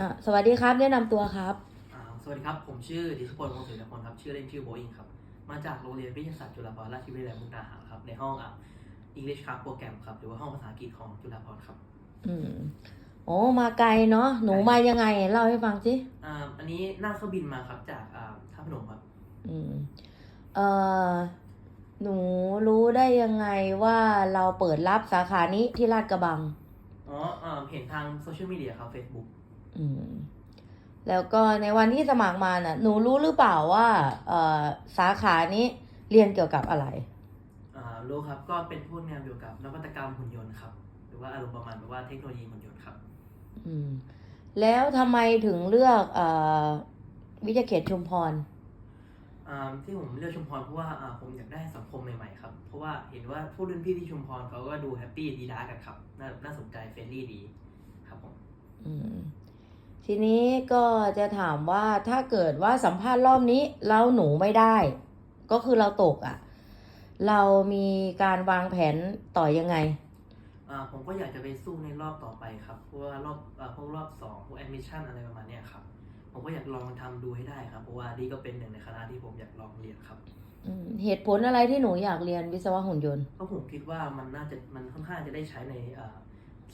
อะสวัสดีครับแนะนำตัวครับ อ่าสวัสดีครับ ผมชื่อดิสพลวงศ์ศิลปพลครับ ชื่อเล่นชื่อโบอิงครับ มาจากโรงเรียนวิทยาศาสตร์จุฬาภรณราชวิทยาลัยมุกดาหารครับ ในห้องอะ English Class Program ครับ หรือว่าห้องภาษาอังกฤษของจุฬาภรณ์ครับ อืมโอ้มาไกลเนาะหนูมายังไง เล่าให้ฟังสิอ่า อันนี้นั่งเครื่องบินมาครับจากอ่าท่าพนมครับ อืมเอ่อหนูรู้ได้ยังไงว่าเราเปิดรับสาขานี้ที่ลาดกระบัง อ๋ออ่าเห็นทางโซเชียลมีเดียครับ Facebook อืม แล้วก็ในวันที่สมัครมาน่ะ หนูรู้หรือเปล่าว่าเอ่อสาขานี้เรียนเกี่ยวกับอะไรอ่ารู้ครับ ก็เป็นพวกแนวเกี่ยวกับนวัตกรรมหุ่นยนต์ครับ หรือว่าอารมณ์ประมาณแบบว่าเทคโนโลยีหุ่นยนต์ครับ อืม แล้วทำไมถึงเลือกเอ่อวิทยาเขตชุมพรอ่าที่ผมเลือกชุมพรเพราะว่าอ่าผมอยากได้สังคมใหม่ๆครับ เพราะว่าเห็นว่าผู้รุ่นพี่ที่ชุมพรเขาก็ดูแฮปปี้ดีด้ากันครับ น่าน่าสนใจเฟรนลี่ดี ครับผม อืม ทีนี้ก็จะถามว่าถ้าเกิดว่าสัมภาษณ์รอบนี้แล้วหนูไม่ได้ ก็คือเราตกอะ่ะ เรามีการวางแผนต่อยังไงอ่าผมก็อยากจะไปสู้ในรอบต่อไปครับเพราะว่ารอบอ่าพวกรอบสองพวกแอดมิชชั่นอะไรประมาณเนี้ยครับ ผมก็อยากลองทำดูให้ได้ครับ เพราะว่านี่ก็เป็นหนึ่งในคณะที่ผมอยากลองเรียนครับ อืมเหตุผลอะไรที่หนูอยากเรียนวิศวะหุ่นยนต์ เพราะผมคิดว่ามันน่าจะมันค่อนข้างจะได้ใช้ในอ่า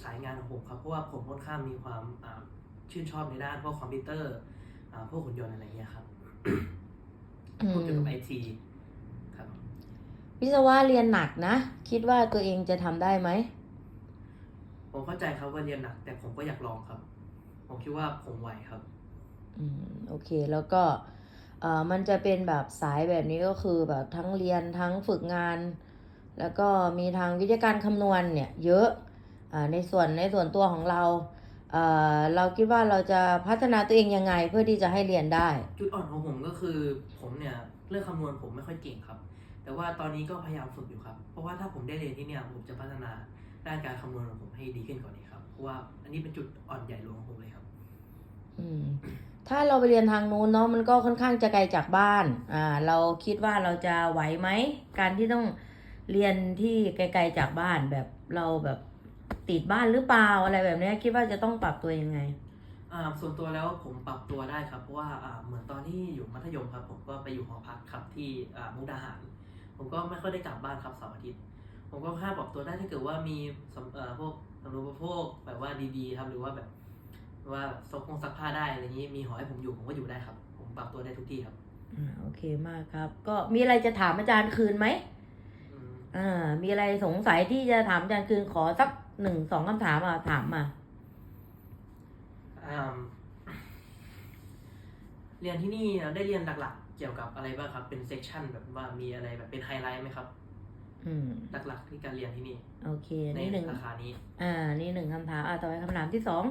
สายงานของผมครับ เพราะว่าผมค่อนข้างมีความอ่า ชื่นชอบในด้านพวกคอมพิวเตอร์อ่าพวกหุ่นยนต์อะไรเงี้ยครับอืพวกเกี่ยวกับมไอทีครับวิศวะเรียนหนักนะ คิดว่าตัวเองจะทำได้ไหม ผมเข้าใจครับว่าเรียนหนัก แต่ผมก็อยากลองครับ ผมคิดว่าผมไหวครับ อืมโอเคแล้วก็เอ่อมันจะเป็นแบบสายแบบนี้ก็คือแบบทั้งเรียนทั้งฝึกงาน แล้วก็มีทางวิทยาการคำนวณเนี่ย เยอะอ่าในส่วนในส่วนตัวของเรา เอ่อเราคิดว่าเราจะพัฒนาตัวเองยังไงเพื่อที่จะให้เรียนได้ จุดอ่อนของผมก็คือผมเนี่ยเรื่องคำนวณผมไม่ค่อยเก่งครับ แต่ว่าตอนนี้ก็พยายามฝึกอยู่ครับ เพราะว่าถ้าผมได้เรียนที่เนี่ยผมจะพัฒนาด้านการคำนวณของผมให้ดีขึ้นกว่านี้ครับเพราะว่าอันนี้เป็นจุดอ่อนใหญ่หลวงของผมเลยครับอืมถ้าเราไปเรียนทางนู้นเนาะมันก็ค่อนข้างจะไกลจากบ้านอ่าเราคิดว่าเราจะไหวไหมการที่ต้องเรียนที่ไกล ๆจากบ้านแบบเราแบบ ติดบ้านหรือเปล่าอะไรแบบเนี้ยคิดว่าจะต้องปรับตัวยังไง อ่าส่วนตัวแล้วผมปรับตัวได้ครับเพราะว่าอ่าเหมือนตอนที่อยู่มัธยมครับ ผมก็ไปอยู่หอพักครับที่อ่ามุกดาหาร ผมก็ไม่ค่อยได้กลับบ้านครับเสาร์อาทิตย์ผมก็แค่ปรับตัวได้ถ้าเกิดว่ามีสำเอ่อพวกสำรวจพวกแบบว่าดีๆครับหรือว่าแบบว่าซักพงซักผ้าได้อะไรอย่างนี้มีหอให้ผมอยู่ผมก็อยู่ได้ครับ ผมปรับตัวได้ทุกที่ครับอ่าโอเคมากครับ ก็มีอะไรจะถามอาจารย์คืนไหมอืม อ่ามีอะไรสงสัยที่จะถามอาจารย์คืนขอสัก หนึ่งสองคำถามอะถามมาอ่าเรียนที่นี่ได้เรียนหลักๆ เกี่ยวกับอะไรบ้างครับ เป็นเซกชันแบบว่ามีอะไรแบบเป็นไฮไลท์ไหมครับ อืม หลักๆที่การเรียนที่นี่ โอเค ในนี่หนึ่งสาขานี้ อ่า นี่หนึ่งคำถาม อ่าต่อไปคำถามที่สอง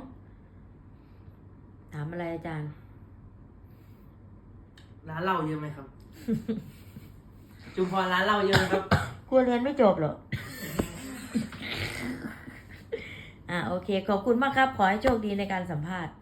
ถามอะไรอาจารย์ ร้านเหล้าเยอะไหมครับ จุมพรร้านเหล้าเยอะไหมครับ กลัวเรียนไม่จบเหรอ อ่าโอเค ขอบคุณมากครับ ขอให้โชคดีในการสัมภาษณ์